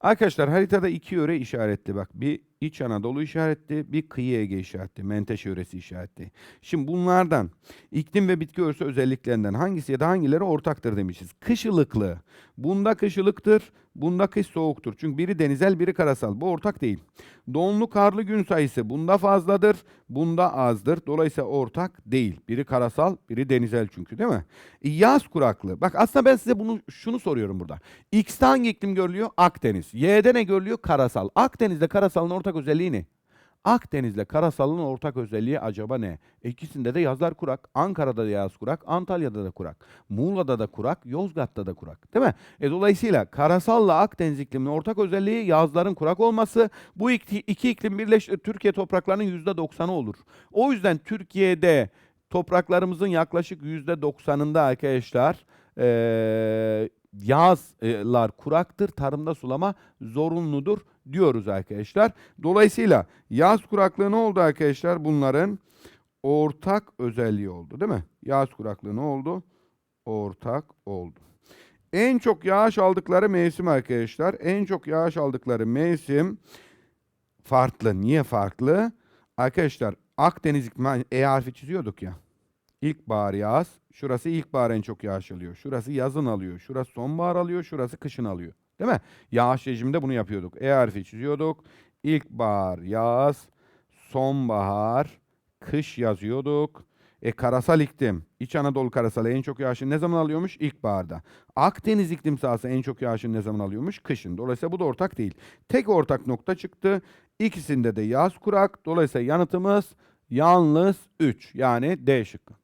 Arkadaşlar haritada iki yöre işaretli bak. Bir İç Anadolu işaretli, bir kıyı Ege işaretli, Menteşe yöresi işaretli. Şimdi bunlardan iklim ve bitki örtüsü özelliklerinden hangisi ya da hangileri ortaktır demişiz. Kış ılıklı. Bunda kış ılıktır, bunda kış soğuktur. Çünkü biri denizel, biri karasal. Bu ortak değil. Donlu karlı gün sayısı bunda fazladır, bunda azdır. Dolayısıyla ortak değil. Biri karasal, biri denizel çünkü değil mi? Yaz kuraklığı. Bak aslında ben size bunu şunu soruyorum burada. X'te hangi iklim görülüyor? Akdeniz. Y'de ne görülüyor? Karasal. Akdeniz'de karasalın ortak özelliği ne? Akdeniz'le karasalın ortak özelliği acaba ne? İkisinde de yazlar kurak. Ankara'da da yaz kurak, Antalya'da da kurak. Muğla'da da kurak, Yozgat'ta da kurak. Değil mi? E dolayısıyla karasalla Akdeniz ikliminin ortak özelliği yazların kurak olması. Bu iki, iki iklim birleşti Türkiye topraklarının %90'ı olur. O yüzden Türkiye'de topraklarımızın yaklaşık %90'ında arkadaşlar eee yazlar kuraktır. Tarımda sulama zorunludur diyoruz arkadaşlar. Dolayısıyla yaz kuraklığı ne oldu arkadaşlar? Bunların ortak özelliği oldu değil mi? Yaz kuraklığı ne oldu? Ortak oldu. En çok yağış aldıkları mevsim arkadaşlar. En çok yağış aldıkları mevsim farklı. Niye farklı? Arkadaşlar Akdeniz E harfi çiziyorduk ya. İlkbahar yaz. Şurası ilkbahar en çok yağış alıyor. Şurası yazın alıyor. Şurası sonbahar alıyor. Şurası kışın alıyor. Değil mi? Yağış rejiminde bunu yapıyorduk. E harfi çiziyorduk. İlkbahar yaz. Sonbahar kış yazıyorduk. E karasal iklim. İç Anadolu karasalı en çok yağışını ne zaman alıyormuş? İlkbaharda. Akdeniz iklim sahası en çok yağışını ne zaman alıyormuş? Kışın. Dolayısıyla bu da ortak değil. Tek ortak nokta çıktı. İkisinde de yaz kurak. Dolayısıyla yanıtımız yalnız 3. Yani D şıkkı.